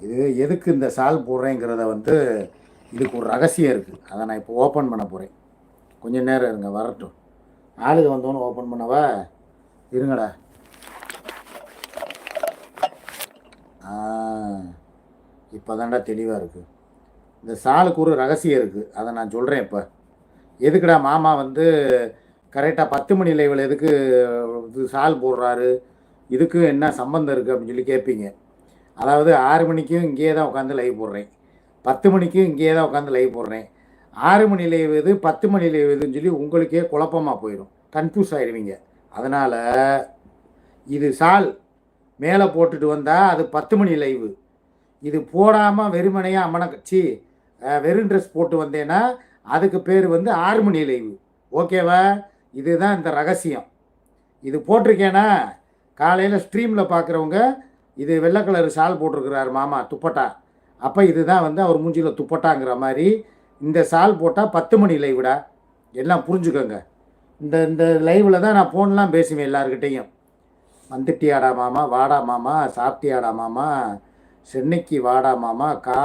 இது எதுக்கு இந்த சால் போடுறேங்கிறத வந்து இதுக்கு ஒரு ரகசியம் இருக்குது அதை நான் இப்போ ஓப்பன் பண்ண போகிறேன் கொஞ்சம் நேரம் இருங்க வரட்டும். ஆளுங்க வந்தோன்னு ஓப்பன் பண்ணவா? இருங்கடா. இப்போ தான்டா தெளிவாக இருக்குது இந்த சாலுக்கு ஒரு ரகசியம் இருக்குது அதை நான் சொல்கிறேன் இப்போ. எதுக்குடா மாமா வந்து கரெக்டாக பத்து மணி லைவில் எதுக்கு இது சால் போடுறாரு? இதுக்கு என்ன சம்மந்தம் இருக்குது அப்படின்னு சொல்லி கேட்பீங்க அதாவது ஆறு மணிக்கும் இங்கேயே தான் உட்காந்து லைவ் போடுறேன். பத்து மணிக்கும் இங்கேயே தான் உட்காந்து லைவ் போடுறேன். ஆறு மணி லைவ் எது பத்து மணி லைவ் எதுன்னு சொல்லி உங்களுக்கே குழப்பமாக போயிடும் கன்ஃபியூஸ் ஆயிடுவீங்க. அதனால் இது சால். மேலே போட்டுட்டு வந்தால் அது பத்து மணி லைவு இது போடாமல் வெறுமனையாக அம்மனை கட்சி வெறும் ட்ரெஸ் போட்டு வந்தேன்னா அதுக்கு பேர் வந்து ஆறு மணி லைவு ஓகேவா? இதுதான் இந்த ரகசியம். இது போட்டிருக்கேன்னா காலையில் ஸ்ட்ரீமில் பார்க்குறவங்க இது வெள்ளை கலர் ஷால் போட்டிருக்கிறார் மாமா துப்பட்டா. அப்போ இதுதான் வந்து அவர் மூஞ்சியில் துப்பட்டாங்கிற மாதிரி இந்த ஷால் போட்டால் பத்து மணி லைவிடா எல்லாம் புரிஞ்சுக்கோங்க. இந்த இந்த லைவில் தான் நான் ஃபோன்லாம் பேசுவேன் எல்லாருக்கிட்டேயும் வந்துட்டியாடா மாமா வாடா மாமா சாப்பிட்டியாடா மாமா சென்னைக்கு வாடா மாமா கா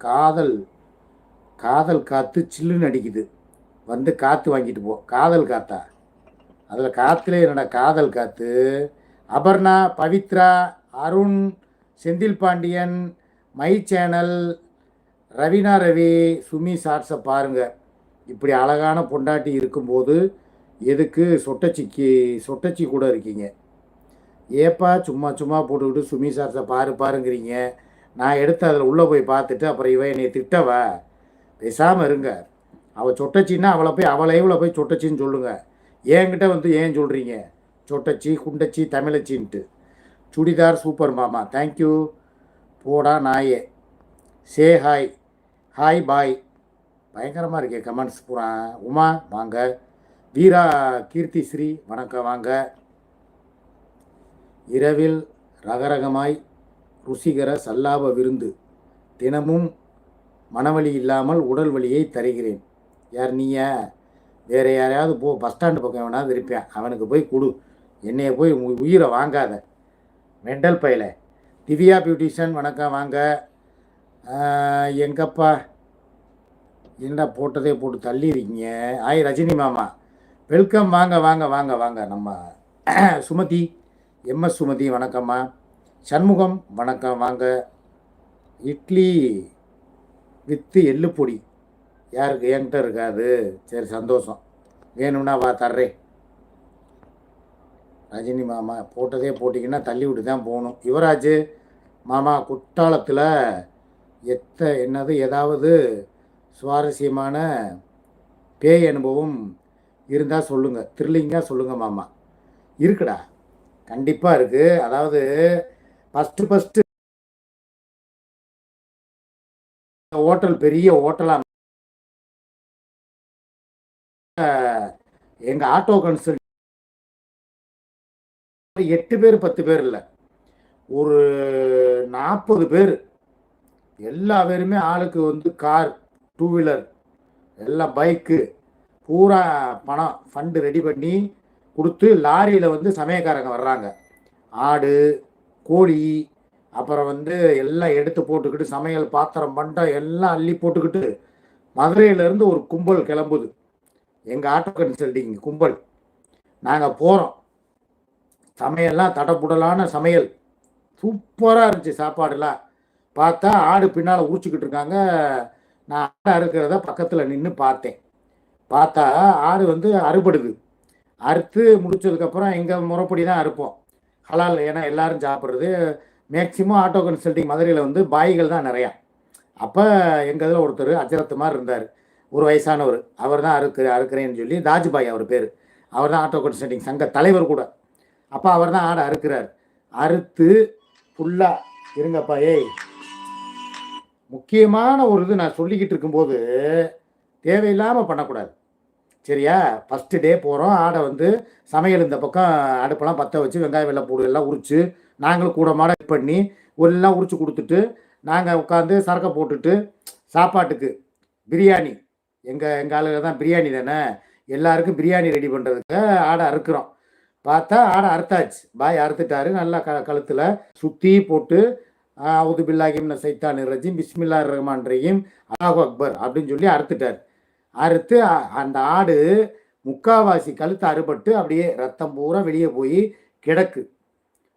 காதல் காதல் காற்று சில்லுன்னு அடிக்குது. வந்து காற்று வாங்கிட்டு போ காதல் காத்தா. அதில் காற்றுல என்னடா காதல் காற்று அபர்ணா பவித்ரா அருண் செந்தில் பாண்டியன் மை சேனல் ரவினா ரவி சுமி ஷார்ட்ஸை பாருங்கள் இப்படி அழகான பொண்டாட்டி இருக்கும்போது எதுக்கு சொட்டச்சிக்கு சொட்டச்சி கூட இருக்கீங்க? ஏப்பா சும்மா சும்மா போட்டுக்கிட்டு சுமி சார்ஸை பாரு பாருங்கிறீங்க. நான் எடுத்து அதில் உள்ளே போய் பார்த்துட்டு அப்புறம் இவன் என்னை திட்டவா? பேசாமல் இருங்க. அவள் சொட்டச்சின்னா அவளை போய் அவளை இவ்வளோ போய் சொட்டச்சின்னு சொல்லுங்கள் என்கிட்ட வந்து ஏன் சொல்கிறீங்க சொட்டச்சி குண்டச்சி தமிழச்சின்ட்டு. சுடிதார் சூப்பர் மாமா. தேங்க்யூ போடா நாயே. சே ஹாய் ஹாய் பாய் பயங்கரமாக இருக்கே கமெண்ட்ஸ் பூரா. உமா வாங்க. வீரா கீர்த்தி ஸ்ரீ வணக்கம் வாங்க. இரவில் ரகரகமாய் ருசிகர சல்லாப விருந்து. தினமும் மனவழி இல்லாமல் உடல் வலியை தருகிறேன். யார் நீயா? வேறு யாரையாவது போ பஸ் ஸ்டாண்டு பக்கம் எவனாவது இருப்பேன் அவனுக்கு போய் கொடு. என்னைய போய் உயிரை வாங்காத. மெண்டல் பையில. திவ்யா பியூட்டிஷன் வணக்கம் வாங்க. எங்கப்பா? என்ன போட்டதே போட்டு தள்ளி இருக்கீங்க ஆய் ரஜினி மாமா. வெல்கம் வாங்க வாங்க வாங்க வாங்க. நம்ம சுமதி எம்எஸ் சுமதி வணக்கம்மா. சண்முகம் வணக்கம் வாங்க. இட்லி வித்து எள்ளுப்பொடி. யாருக்கு? என்கிட்ட இருக்காது. சரி சந்தோஷம். வேணும்னா வா தர்றேன். ரஜினி மாமா போட்டதே போட்டிங்கன்னா தள்ளி விட்டு தான் போகணும். யுவராஜ் மாமா குற்றாலத்தில் எத்த என்னது ஏதாவது சுவாரஸ்யமான பேய் அனுபவம் இருந்தால் சொல்லுங்கள் த்ரில்லிங்காக சொல்லுங்கள் மாமா. இருக்குடா. கண்டிப்பாக இருக்குது அதாவது ஃபஸ்ட்டு ஃபஸ்ட்டு ஹோட்டல் பெரிய ஹோட்டலாக எங்கள் ஆட்டோ கன்சல்ட் எட்டு பேர் பத்து பேர் இல்லை. ஒரு நாற்பது பேர். எல்லா பேருமே ஆளுக்கு வந்து கார் டூ வீலர் எல்லாம் பைக்கு பூரா பணம் ஃபண்டு ரெடி பண்ணி கொடுத்து லாரியில் வந்து சமயக்காரங்க வர்றாங்க. ஆடு கோழி அப்புறம் வந்து எல்லாம் எடுத்து போட்டுக்கிட்டு சமையல் பாத்திரம் பண்டம் எல்லாம் அள்ளி போட்டுக்கிட்டு மதுரையிலேருந்து ஒரு கும்பல் கிளம்புது. எங்கள் ஆட்டோ கன்சல்டிங் கும்பல். நாங்கள் போகிறோம் சமையல்லாம் தடப்புடலான சமையல். சூப்பராக இருந்துச்சு சாப்பாடுலாம். பார்த்தா ஆடு பின்னால் உரிச்சிக்கிட்டு இருக்காங்க. நான் ஆடு அறுக்கிறத பக்கத்தில் நின்று பார்த்தேன். பார்த்தா ஆடு வந்து அறுபடுது. அறுத்து முடிச்சதுக்கப்புறம் எங்கள் முறைப்படி தான் அறுப்போம். ஹலால் ஏன்னா எல்லாரும் சாப்பிட்றது. மேக்சிமம் ஆட்டோ கன்சல்டிங் மதுரையில் வந்து பாய்கள் தான் நிறையா. அப்போ எங்கள் இதில் ஒருத்தர் அஜரத்து மாதிரி இருந்தார். ஒரு வயசானவர். அவர் தான் அறுக்கு அறுக்கிறேன்னு சொல்லி தாஜ்பாய் அவர் பேர். அவர் தான் ஆட்டோ கன்சல்டிங் சங்க தலைவர் கூட. அப்போ அவர் தான் ஆடை அறுக்கிறார். அறுத்து ஃபுல்லாக இருங்கப்பா ஏய். முக்கியமான ஒரு இது நான் சொல்லிக்கிட்டு இருக்கும்போது தேவையில்லாமல் பண்ணக்கூடாது. சரியா? ஃபஸ்ட்டு டே போகிறோம் ஆடை வந்து சமையல் இந்த பக்கம் அடுப்பெல்லாம் பற்ற வச்சு வெங்காயம் வெள்ளைப்பூடு எல்லாம் உரித்து நாங்களும் கூட மாட பண்ணி எல்லாம் உரித்து கொடுத்துட்டு நாங்கள் உட்காந்து சரக்கை போட்டுட்டு சாப்பாட்டுக்கு பிரியாணி. எங்கள் எங்கள் ஆளுங்க தான் பிரியாணி தானே? எல்லாருக்கும் பிரியாணி ரெடி பண்ணுறதுக்கு ஆடை அறுக்கிறோம். பார்த்தா ஆடை அறுத்தாச்சு. பாய் அறுத்துட்டாரு. நல்லா க கழுத்தில் சுற்றி போட்டு அவுது பில்லாகிம் சைத்தான் ரஜீம் பிஸ்மில்லா ரஹ்மான் ரஹீம் அல்லாஹு அக்பர் அப்படின்னு சொல்லி அறுத்துட்டார். அறுத்து அ- அந்த ஆடு முக்காவாசி கழுத்து அறுபட்டு அப்படியே ரத்தம் பூரா வெளியே போய் கிடக்கு.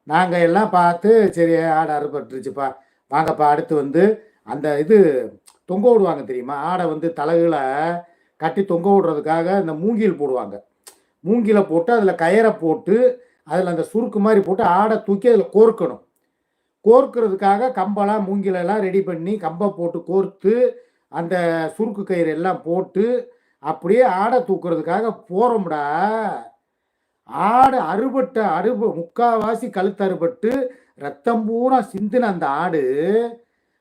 நாங்கள் எல்லாம் பார்த்து சரி ஆடை அறுபட்டுருச்சுப்பா. வாங்கப்பா அடுத்து வந்து அந்த இது தொங்க விடுவாங்க தெரியுமா? ஆடை வந்து தலைகளை கட்டி தொங்க விடுறதுக்காக இந்த மூங்கில் போடுவாங்க. மூங்கில போட்டு அதில் கயரை போட்டு அதில் அந்த சுருக்கு மாதிரி போட்டு ஆடை தூக்கி அதில் கோர்க்கணும். கோர்க்கிறதுக்காக கம்பெல்லாம் மூங்கிலெல்லாம் ரெடி பண்ணி கம்பை போட்டு கோர்த்து அந்த சுருக்கு கயிறு எல்லாம் போட்டு அப்படியே ஆடை தூக்குறதுக்காக போகிறோம்டா ஆடு அறுபட்ட அறுப முக்காவாசி கழுத்து அறுபட்டு ரத்தம் பூரா சிந்தின அந்த ஆடு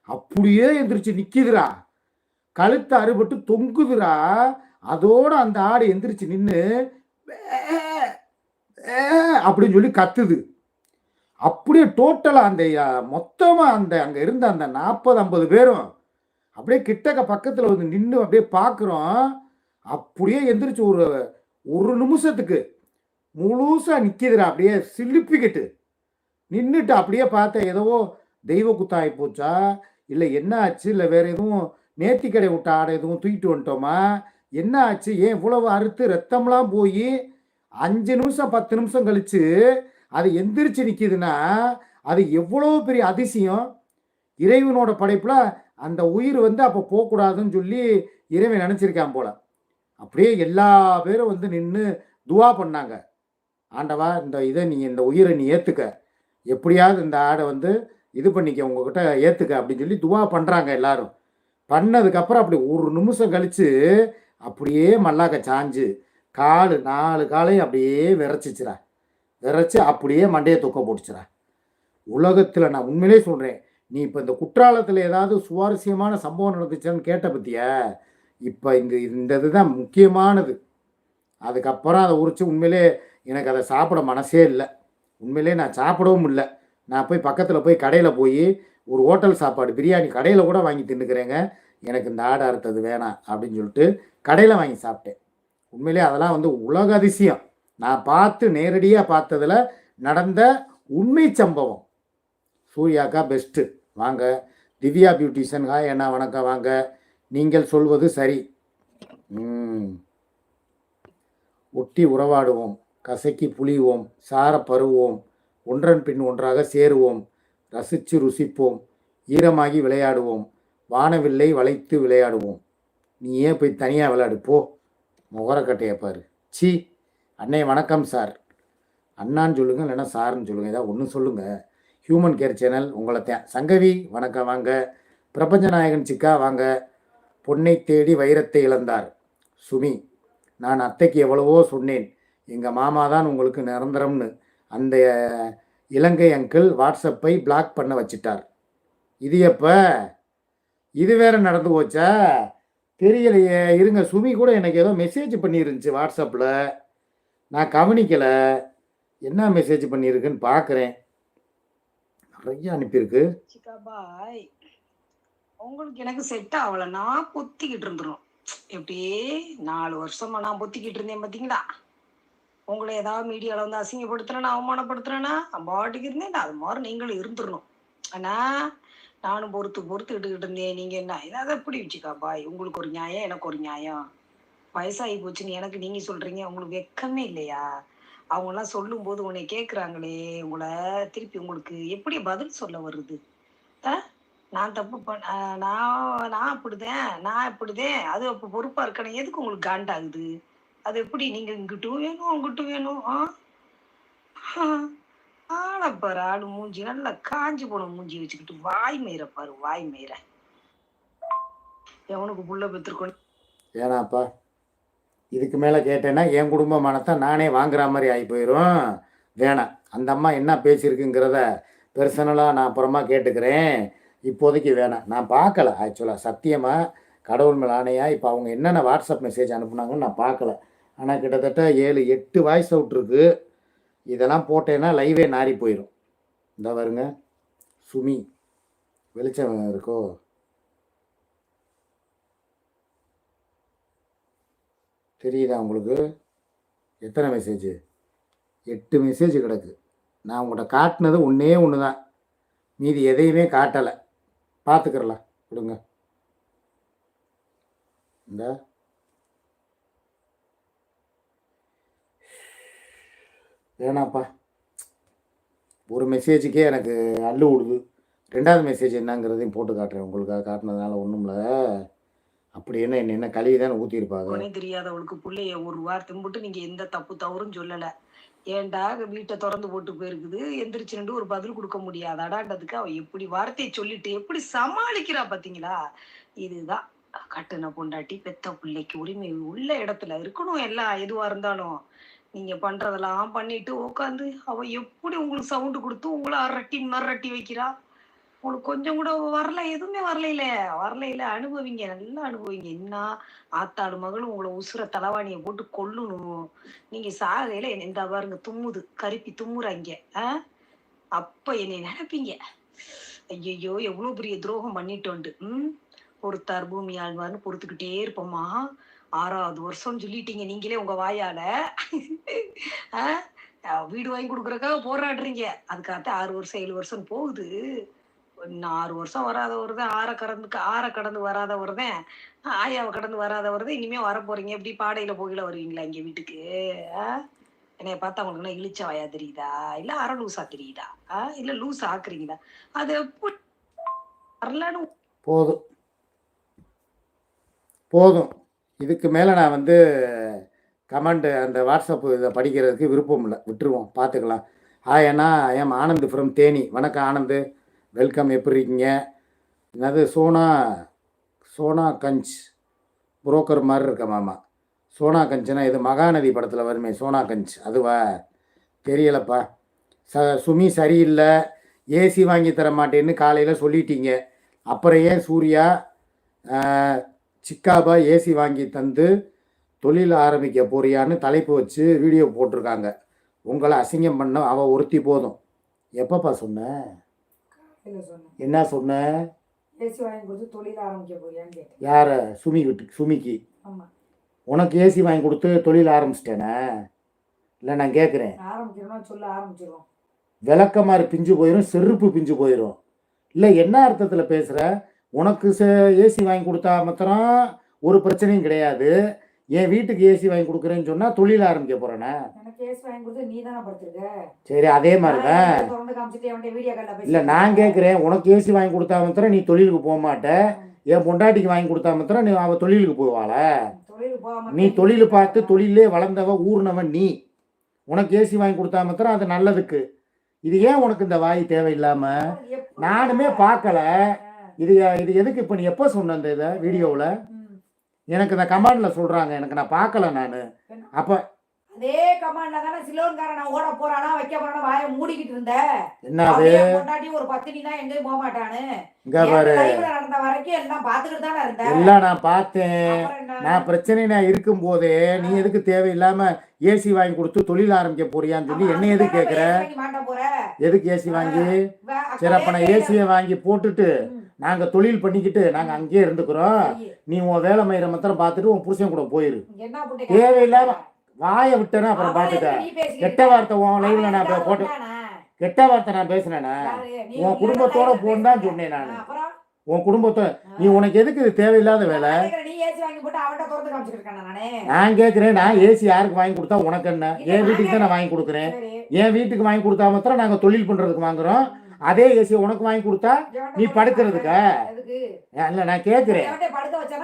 அப்படியே எந்திரிச்சு நிற்கிதுரா கழுத்து அறுபட்டு தொங்குதுடா. அதோட அந்த ஆடு எந்திரிச்சு நின்று அப்படின்னு சொல்லி கத்துது. அப்படியே டோட்டலாக அந்த மொத்தமாக அந்த அங்கே இருந்த அந்த நாற்பது ஐம்பது பேரும் அப்படியே கிட்டக்க பக்கத்தில் வந்து நின்று அப்படியே பார்க்குறோம் அப்படியே எந்திரிச்சு ஒரு ஒரு நிமிஷத்துக்கு முழுசாக நிற்கிதுடா அப்படியே சிலுப்பிக்கிட்டு. நின்றுட்டு அப்படியே பார்த்தேன் ஏதோ தெய்வ குத்தாகி போச்சா? இல்லை என்ன ஆச்சு? இல்லை வேறு எதுவும் நேர்த்தி கடை விட்ட ஆடை எதுவும் தூக்கிட்டு வந்துட்டோமா? என்ன ஆச்சு ஏன் இவ்வளவு அறுத்து ரத்தம்லாம் போய் அஞ்சு நிமிஷம் பத்து நிமிஷம் கழிச்சு அது எந்திரிச்சு நிற்கிதுன்னா அது எவ்வளோ பெரிய அதிசயம்? இறைவனோட படைப்பில் அந்த உயிர் வந்து அப்போ போகக்கூடாதுன்னு சொல்லி இறைவன் நினச்சிருக்கான் போல. அப்படியே எல்லா பேரும் வந்து நின்று துவா பண்ணாங்க. ஆண்டவா இந்த இதை நீ இந்த உயிரை நீ ஏற்றுக்க எப்படியாவது இந்த ஆடை வந்து இது பண்ணிக்க உங்ககிட்ட ஏற்றுக்க அப்படின்னு சொல்லி துவா பண்ணுறாங்க எல்லாரும். பண்ணதுக்கப்புறம் அப்படி ஒரு நிமிஷம் கழித்து அப்படியே மல்லாக்க சாஞ்சு கால் நாலு காலையும் அப்படியே விரைச்சிச்சிரா விரைச்சி அப்படியே மண்டையை தொக்க போட்டுச்சிரா உலகத்தில் நான் உண்மையிலே சொல்கிறேன் நீ இப்போ இந்த குற்றாலத்தில் ஏதாவது சுவாரஸ்யமான சம்பவம் நடந்துச்சான்னு கேட்ட பற்றிய இப்போ இங்கே இந்த இதுதான் முக்கியமானது. அதுக்கப்புறம் அதை உரிச்சு உண்மையிலே எனக்கு அதை சாப்பிட மனசே இல்லை. உண்மையிலே நான் சாப்பிடவும் இல்லை. நான் போய் பக்கத்தில் போய் கடையில் போய் ஒரு ஹோட்டல் சாப்பாடு பிரியாணி கடையில் கூட வாங்கி தின்னுக்கிறேங்க. எனக்கு இந்த ஆடை அறுத்தது வேணாம் அப்படின்னு சொல்லிட்டு கடையில் வாங்கி சாப்பிட்டேன். உண்மையிலே அதெல்லாம் வந்து உலக அதிசயம். நான் பார்த்து நேரடியாக பார்த்ததில் நடந்த உண்மை சம்பவம். சூர்யாக்கா பெஸ்ட்டு வாங்க. திவ்யா பியூட்டிஷன் என்ன வணக்கம். வாங்க. நீங்கள் சொல்வது சரி. ஒட்டி உறவாடுவோம். கசக்கி புளிவோம். சார பருவோம். ஒன்றன் பின் ஒன்றாக சேருவோம். ரசித்து ருசிப்போம். ஈரமாகி விளையாடுவோம். வானவில்லை வளைத்து விளையாடுவோம். நீ ஏன் போய் தனியாக விளையாடு போ. முகரக்கட்டையை பாரு. சி அண்ணே வணக்கம் சார். அண்ணான்னு சொல்லுங்க இல்லைன்னா சார்ன்னு சொல்லுங்க. ஏதாவது ஒன்று சொல்லுங்க. ஹியூமன் கேர் சேனல் உங்களை தே சங்கவி வணக்கம் வாங்க. பிரபஞ்ச நாயகன் சிக்கா வாங்க. பொன்னை தேடி வைரத்தை இழந்தார். சுமி நான் அத்தைக்கு எவ்வளவோ சொன்னேன். எங்கள் மாமா தான் உங்களுக்கு நிரந்தரம்னு. அந்த இலங்கை அங்கிள் வாட்ஸ்அப்பை பிளாக் பண்ண வச்சிட்டார். இது எப்போ? இது வேற நடந்து போச்சா. தெரியலையே. இருங்க சுமி கூட எனக்கு ஏதோ மெசேஜ் பண்ணியிருந்துச்சு வாட்ஸ்அப்பில் நான் கவனிக்கலை. என்ன மெசேஜ் பண்ணியிருக்குன்னு பார்க்குறேன் நிறைய அனுப்பியிருக்கு. சிக்கா பாய் உங்களுக்கு எனக்கு செட் ஆகல. நான் பொத்திக்கிட்டு இருந்துடும் எப்படியே நாலு வருஷமா நான் பொத்திக்கிட்டு இருந்தேன் பார்த்தீங்களா உங்களை ஏதாவது மீடியாவில் வந்து அசிங்கப்படுத்துறேன்னா அவமானப்படுத்துறேன்னா பாட்டுக்கு இருந்தேன். அது மாதிரி நீங்களும் இருந்துடணும் ஆனால் நானும் பொறுத்து பொறுத்து இட்டுக்கிட்டு இருந்தேன். நீங்க என்ன? ஏதாவது எப்படி வச்சுக்கா பாய்? உங்களுக்கு ஒரு நியாயம் எனக்கு ஒரு நியாயம். வயசாகி போச்சுன்னு எனக்கு நீங்க சொல்றீங்க உங்களுக்கு வெக்கமே இல்லையா? அவங்க எல்லாம் சொல்லும் போது உன்னை கேக்குறாங்களே உங்களை திருப்பி உங்களுக்கு எப்படி பதில் சொல்ல வருது? ஆ? நான் தப்பு பண்ண நான் நான் அப்படிதேன் நான் இப்படிதேன் அது அப்போ பொறுப்பா இருக்கணும். எதுக்கு உங்களுக்கு காண்டாகுது? அது எப்படி நீங்க இங்கிட்டும் வேணும் அங்கிட்டும் வேணும்? ஆ. ஆளை ஆடு மூஞ்சி. நல்லா காஞ்சி போன மூஞ்சி வச்சுக்கிட்டு வாய் மயிர பாரு வாய் மயிர எவனுக்கு புள்ள பெற்றிருக்கணும் ஏனாப்பா? இதுக்கு மேலே கேட்டேன்னா என் குடும்பமானத்தை நானே வாங்குற மாதிரி ஆகி போயிடும் வேணாம் அந்த அம்மா என்ன பேசியிருக்குங்கிறத பர்சனலாக நான் அப்புறமா கேட்டுக்கிறேன். இப்போதைக்கு வேணாம் நான் பார்க்கல ஆக்சுவலாக சத்தியமாக கடவுள் மேல் ஆணையாக இப்போ அவங்க என்னென்ன வாட்ஸ்அப் மெசேஜ் அனுப்புனாங்கன்னு நான் பார்க்கல. ஆனால் கிட்டத்தட்ட ஏழு எட்டு வாய்ஸ் அவுட் இருக்குது இதெல்லாம் போட்டேன்னா லைவே நாறி போயிடும் இந்த வருங்க சுமி. வெளிச்சம் இருக்கோ? தெரியுதா உங்களுக்கு? எத்தனை மெசேஜ் எட்டு மெசேஜ் கிடக்கு. நான் உங்கள்கிட்ட காட்டினது ஒன்றே ஒன்று தான் மீதி எதையுமே காட்டலை. பார்த்துக்கிறலாம் கொடுங்க. இந்த. வேணாப்பா ஒரு மெசேஜுக்கே எனக்கு அள்ளு விடுது. ரெண்டாவது மெசேஜ் என்னங்கிறதையும் போட்டு காட்டுறேன். உங்களுக்காக காட்டினதுனால ஒன்றும்ல அப்படி என்ன என்ன என்ன கழுவி தானே ஊற்றிருப்பாங்க தெரியாதவளுக்கு பிள்ளைய ஒரு வார்த்தை மட்டும் நீங்க எந்த தப்பு தவறும் சொல்லல. ஏன்டா வீட்டை திறந்து போட்டு போயிருக்குது. எந்திரிச்சு நின்று ஒரு பதில் கொடுக்க முடியாதாடான்றதுக்கு அவ எப்படி வார்த்தையை சொல்லிட்டு எப்படி சமாளிக்கிறா பாத்தீங்களா? இதுதான். கட்டுன பொண்டாட்டி பெத்த பிள்ளைக்கு உரிமை உள்ள இடத்துல இருக்கணும். எல்லாம் எதுவா இருந்தாலும். நீங்க பண்றதெல்லாம் பண்ணிட்டு உட்காந்து அவ எப்படி உங்களுக்கு சவுண்டு கொடுத்து உங்களை அரட்டி மரட்டி வைக்கிறா? உங்களுக்கு கொஞ்சம் கூட வரல எதுவுமே வரலையில. வரலையில அனுபவிங்க நல்லா அனுபவிங்க. என்ன ஆத்தாடு மகளும் உங்களை உசுர தலவாணியை போட்டு கொல்லணும். நீங்க சாகையில இந்த பாருங்க தும்முது கருப்பி தும்முறாங்க. ஆ? அப்ப என்னை நினைப்பீங்க. ஐயையோ எவ்வளவு பெரிய துரோகம் பண்ணிட்டோண்டு. உம் பொறுத்தார் பூமி ஆழ்வார்னு பொறுத்துக்கிட்டே இருப்போமா? ஆறாவது வருஷம் சொல்லிட்டீங்க. நீங்களே உங்க வாயால. ஆ? வீடு வாங்கி கொடுக்குறக்காக போராடுறீங்க. அதுக்காகத்தான் ஆறு வருஷம் ஏழு வருஷம் போகுது. இன்னும் ஆறு வருஷம் வராத வருதேன் ஆற கடந்து ஆற கடந்து வராத வருதேன் ஆயாவை கடந்து வராத வருது இனிமே வர போறீங்க. எப்படி பாடையில போகையில வருவீங்களா இங்க வீட்டுக்கு? ஆ? என்னைய பார்த்தா உங்களுக்கு இழிச்ச வாயா தெரியுதா? இல்ல அரை லூசா தெரியுதா? ஆ? இல்ல லூஸ் ஆக்குறீங்களா? அது எப்படி வரலன்னு போதும். போதும். இதுக்கு மேலே நான் வந்து கமெண்ட் அந்த வாட்ஸ்அப் இதை படிக்கிறதுக்கு விருப்பம் இல்லை. விட்டுருவோம். பார்த்துக்கலாம். ஹாய் அண்ணா எம் ஆனந்த் ஃப்ரம் தேனி. வணக்கம் ஆனந்த். வெல்கம் எப்படி இருக்கீங்க? என்னது சோனா சோனா கஞ்ச். புரோக்கர் மாதிரி இருக்க மாமா? சோனா கஞ்சுனா இது மகாநதி படத்தில் வருமே சோனா கஞ்ச். அதுவா? தெரியலப்பா. ச சுமி சரியில்லை. ஏசி வாங்கி தர மாட்டேன்னு காலையில் சொல்லிட்டீங்க. அப்புறம் ஏன் சூர்யா? சிக்காபா ஏசி வாங்கி தந்து தொழில் ஆரம்பிக்க போறியான்னு தலைப்பு வச்சு வீடியோ போட்டிருக்காங்க. உங்களை அசிங்கம் பண்ண அவள் ஒருத்தி போதும். எப்பப்பா சொன்ன? என்ன சொன்ன? ஏசி வாங்கி கொடுத்து தொழில் ஆரம்பிக்க போறியான்னு கேட்டேன். யார? சுமி வீட்டுக்கு சுமிக்கு. உனக்கு ஏசி வாங்கி கொடுத்து தொழில் ஆரம்பிச்சிட்டேனே? இல்லை நான் கேட்குறேன் விளக்கமாறு பிஞ்சு போயிடும் செருப்பு பிஞ்சு போயிடும் இல்லை என்ன அர்த்தத்தில் பேசுகிற உனக்கு ச ஏசி வாங்கி கொடுத்தா மாத்திரம் ஒரு பிரச்சனையும் கிடையாது. என் வீட்டுக்கு ஏசி வாங்கி கொடுக்குறேன்னு சொன்னால் தொழில் ஆரம்பிக்க படுத்திருக்க? சரி அதே மாதிரி தான் நான் திறந்து காமிச்சிட்டு அவன்கிட்ட வீடியோ காலில் இல்லை நான் கேட்குறேன் உனக்கு ஏசி வாங்கி கொடுத்தா மாத்திரம் நீ தொழிலுக்கு போக மாட்ட. என் பொண்டாட்டிக்கு வாங்கி கொடுத்தா மாத்திரம் நீ அவள் தொழிலுக்கு போவாள. நீ தொழில் பார்த்து தொழிலே வளர்ந்தவ ஊர்னவன் நீ. உனக்கு ஏசி வாங்கி கொடுத்தா மாத்திரம் அது நல்லதுக்கு. இது ஏன் உனக்கு இந்த வாய் தேவையில்லாமல் எப்படி? நானுமே பார்க்கல. இது இது எதுக்கு இப்போ நீ எப்போ சொன்ன இந்த இதை வீடியோவில். எனக்கு இந்த கமாண்டில் சொல்கிறாங்க எனக்கு நான் பார்க்கல நான். அப்போ அதே கமாண்ட்ல தானே சிலோன்காரன் ஓட போறானா வைக்க போறானா வாயை மூடிக்கிட்டு இருந்த? என்னது? பொண்டாட்டி ஒரு பத்தினி தான் எங்கேயும் போக மாட்டானு இங்கே பாரு. லைவ்ல நடந்த வரைக்கும் எல்லாம் பாத்துக்கிட்டு தானே இருந்தேன் எல்லாம் நான் பார்த்தேன்? நான் பிரச்சனை நான் இருக்கும்போதே நீ எதுக்கு தேவையில்லாம ஏசி வாங்கி கொடுத்து தொழில் ஆரம்பிக்க போறியான்னு சொல்லி என்ன மாட்ட போற? எதுக்கு ஏசி வாங்கி? சரி அப்போ நான் ஏசியை வாங்கி போட்டுட்டு ம், நாங்கள் தொழில் பண்ணிக்கிட்டு நாங்கள் அங்கேயே இருந்துக்கிறோம். நீ உன் வேலை மயிரை மாத்திரம் பார்த்துட்டு உன் புருஷன் கூட போயிரு. தேவையில்லாம வாயை விட்டேன்னா அப்புறம் பேசிக்கிட்டு கெட்ட வார்த்தை உன் லைவ்ல நான் போட்டு? கெட்ட வார்த்தை நான்? நீ உன் குடும்பத்தோட போன்னு தான். சொன்னேன் நானு. உன் குடும்பத்தை ஆ. நீ உனக்கு எதுக்கு இது தேவையில்லாத வேலை நான் கேட்குறேன் நான் ஏசி யாருக்கு வாங்கி கொடுத்தா உனக்கு என்ன என் வீட்டுக்கு தான் நானே- வாங்கி கொடுக்குறேன். என் வீட்டுக்கு வாங்கி கொடுத்தா மாத்திரம் நாங்கள் தொழில் பண்ணுறதுக்கு வாங்குறோம் அதே ஏசி உனக்கு வாங்கி கொடுத்தா நீ படுக்கிறதுக்கா? இல்லை நான் கேட்குறேன்?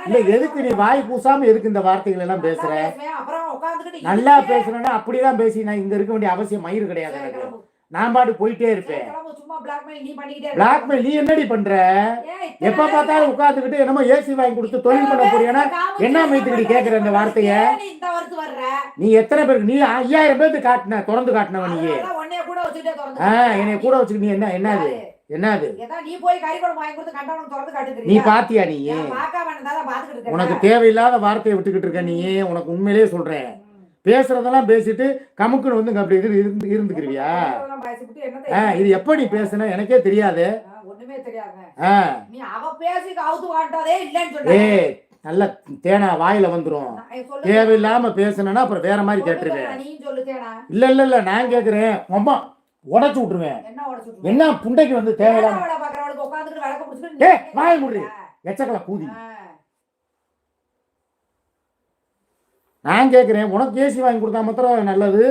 இல்லை எதுக்கு நீ வாய் பூசாம எதுக்கு இந்த வார்த்தைகள் எல்லாம் பேசுற நல்லா பேசுறேன்னா அப்படிதான் பேசி நான் இங்க இருக்க வேண்டிய அவசியம் மயிர் கிடையாது எனக்கு. நான் பாட்டு போயிட்டே இருப்பேன். பிளாக்மெயில் நீ என்னடி பண்ற எப்ப பார்த்தாலும் உட்காந்துக்கிட்டு என்னமோ ஏசி வாங்கி கொடுத்து தொழில் பண்ண போறியானா என்ன மைத்துக்கிட்டு கேக்குற இந்த வார்த்தைய? நீ எத்தனை பேருக்கு நீ ஐயாயிரம் பேருக்கு காட்டின திறந்து காட்டினவன் நீ அதனாலதான் உன்னைய கூட வச்சுக்கிட்டே திறந்து ஆ காட்டுற. என்னைய கூட வச்சுக்க நீ என்ன என்னது? என்னது நீ? பாத்தியா நீ. உனக்கு தேவையில்லாத வார்த்தையை விட்டுக்கிட்டு இருக்க நீ உனக்கு உண்மையிலேயே சொல்றேன். பேசுறதெல்லாம் பேசிட்டு கமுக்குன்னு வந்து அப்படி இரு- இருந்து இருந்துக்கிறியா ஆ இது? எப்ப நீ பேசுன? எனக்கே தெரியாது. சொன்ன நல்ல தேனா வாயில சொல்லு. தேவையில்லாம பேசுனேன்னா அப்புறம் வேற மாதிரி கேட்டுருவேன். இல்ல இல்ல இல்ல நான் கேக்குறேன். அம்மா உடச்சு விட்டுருவேன். என்ன புண்டைக்கு வந்து தேவையில்லாம ஏய், வாயை மூடு. எச்சக்கலை கூதி ஆ. நான் கேட்குறேன் உனக்கு ஏசி வாங்கி கொடுத்தா மாத்திரம் நல்லது.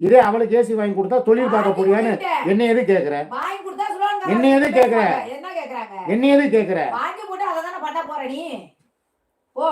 இதே அவளுக்கு ஏசி வாங்கி கொடுத்தா தொழில் பார்க்க போறியான்னு என்ன எது கேட்குற என்ன எது கேக்குற? என்ன எது கேட்குற வாங்கி போட்டு அதை தானே பண்ண போற நீ? ஓ